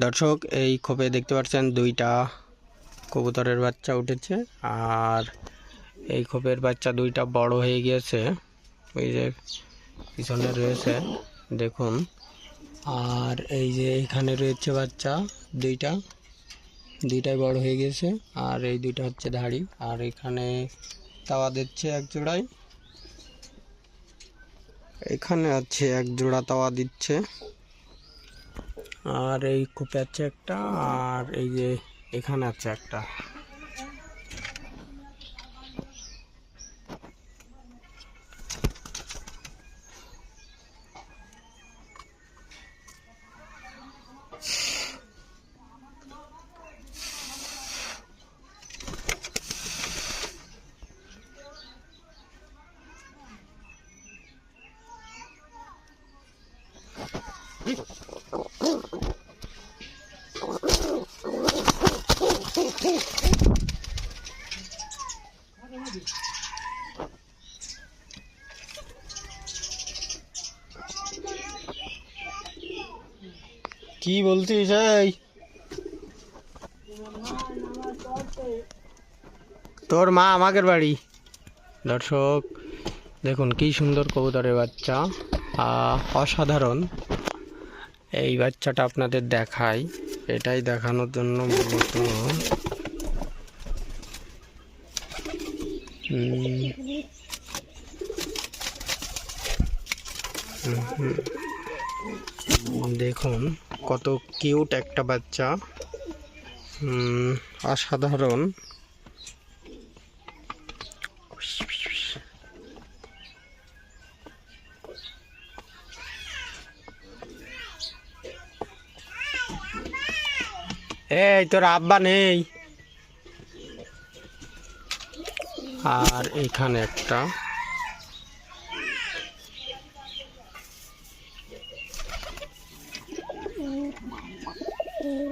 দর্শক, এই খোপে দেখতে পাচ্ছেন দুইটা কবুতরের বাচ্চা উঠেছে আর এই খোপের বাচ্চা দুইটা বড় হয়ে গিয়েছে। ওই যে পিছনে রয়েছে, দেখুন। আর এই যে এখানে রয়েছে বাচ্চা দুইটা, দুইটাই বড় হয়ে গেছে আর এই দুইটা হচ্ছে ধাড়ি। আর এখানে তাওয়া দিচ্ছে এক জোড়ায়। এখানে আছে এক জোড়া তাওয়া দিচ্ছে। আর এই কূপে আছে একটা আর এই যে এখানে আছে একটা। কি বলছিস, এই? তোর মা আমাদের বাড়ি। দর্শক, দেখুন কি সুন্দর কবুতরের বাচ্চা। অসাধারণ। এই বাচ্চাটা আপনাদের দেখাই। এটাই দেখানোর জন্য মূলত দেখুন কত কিউট একটা বাচ্চা। অসাধারণ। এই তোর আব্বা নেই। আর এখানে একটা